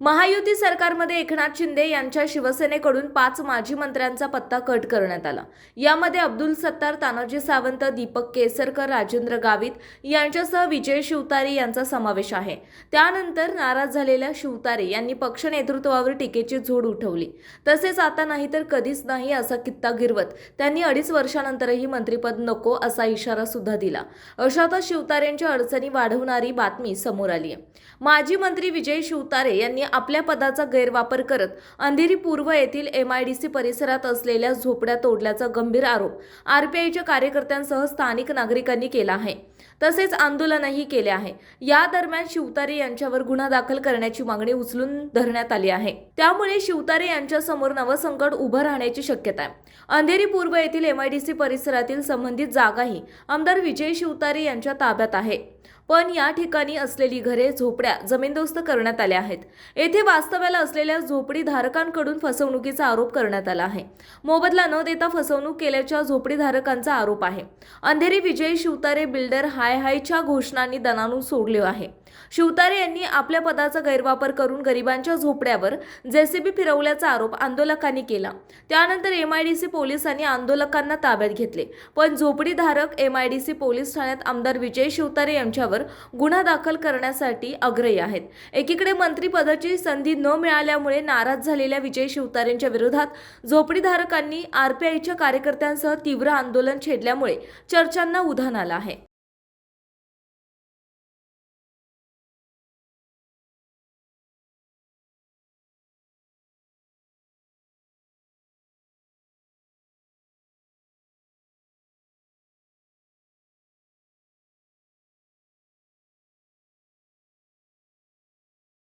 महायुती सरकारमध्ये एकनाथ शिंदे यांच्या शिवसेनेकडून पाच माजी मंत्र्यांचा पत्ता कट करण्यात आला. यामध्ये अब्दुल सत्तार तानाजी सावंत दीपक केसरकर राजेंद्र गावित यांच्यासह विजय शिवतारे यांचा समावेश आहे. त्यानंतर नाराज झालेल्या शिवतारे यांनी पक्ष नेतृत्वावर टीकेची झोड उठवली. तसेच आता नाही तर कधीच नाही असा कित्ता गिरवत त्यांनी अडीच वर्षानंतरही मंत्रिपद नको असा इशारा सुद्धा दिला. अशातच शिवतारेंच्या अडचणी वाढवणारी बातमी समोर आली आहे. माजी मंत्री विजय शिवतारे यांनी आपल्या पदाचा गैरवापर करत अंधेरी पूर्व येथील एमआयडीसी परिसरात असलेल्या झोपड्या तोडल्याचा गंभीर आरोप आरपीआयच्या कार्यकर्त्यांसह स्थानिक नागरिकांनी केला आहे. तसेच आंदोलनही केले आहे. या दरम्यान शिवतारे यांच्यावर गुन्हा दाखल करण्याची मागणी उचलून धरण्यात आली आहे. त्यामुळे शिवतारे यांच्यासमोर नवं संकट उभं राहण्याची शक्यता आहे. अंधेरी पूर्व येथील एमआयडीसी परिसरातील संबंधित जागाही आमदार विजय शिवतारे यांच्या ताब्यात आहे. पण या ठिकाणी असलेली घरे झोपड्या जमीनदोस्त करण्यात आल्या आहेत. येथे वास्तव्याला असलेल्या झोपडीधारकांकडून फसवणुकीचा आरोप करण्यात आला आहे. मोबदला न देता फसवणूक केल्याच्या झोपडीधारकांचा आरोप आहे. अंधेरी विजय शिवतारे बिल्डर हाय हायच्या घोषणांनी दनानून सोडले आहे. शिवतारे यांनी आपल्या पदाचा गैरवापर करून गरिबांच्या झोपड्यावर जेसीबी फिरवल्याचा आरोप आंदोलकांनी केला. त्यानंतर एमआयडीसी पोलिसांनी आंदोलकांना ताब्यात घेतले. पण झोपडीधारक एमआयडीसी पोलीस ठाण्यात आमदार विजय शिवतारे यांच्यावर गुन्हा दाखल करण्यासाठी अग्रही आहेत. एकीकडे मंत्रीपदाची संधी न मिळाल्यामुळे नाराज झालेल्या विजय शिवतारेंच्या विरोधात झोपडीधारकांनी आरपीआयच्या कार्यकर्त्यांसह तीव्र आंदोलन छेडल्यामुळे चर्चांना उधाण आलं आहे.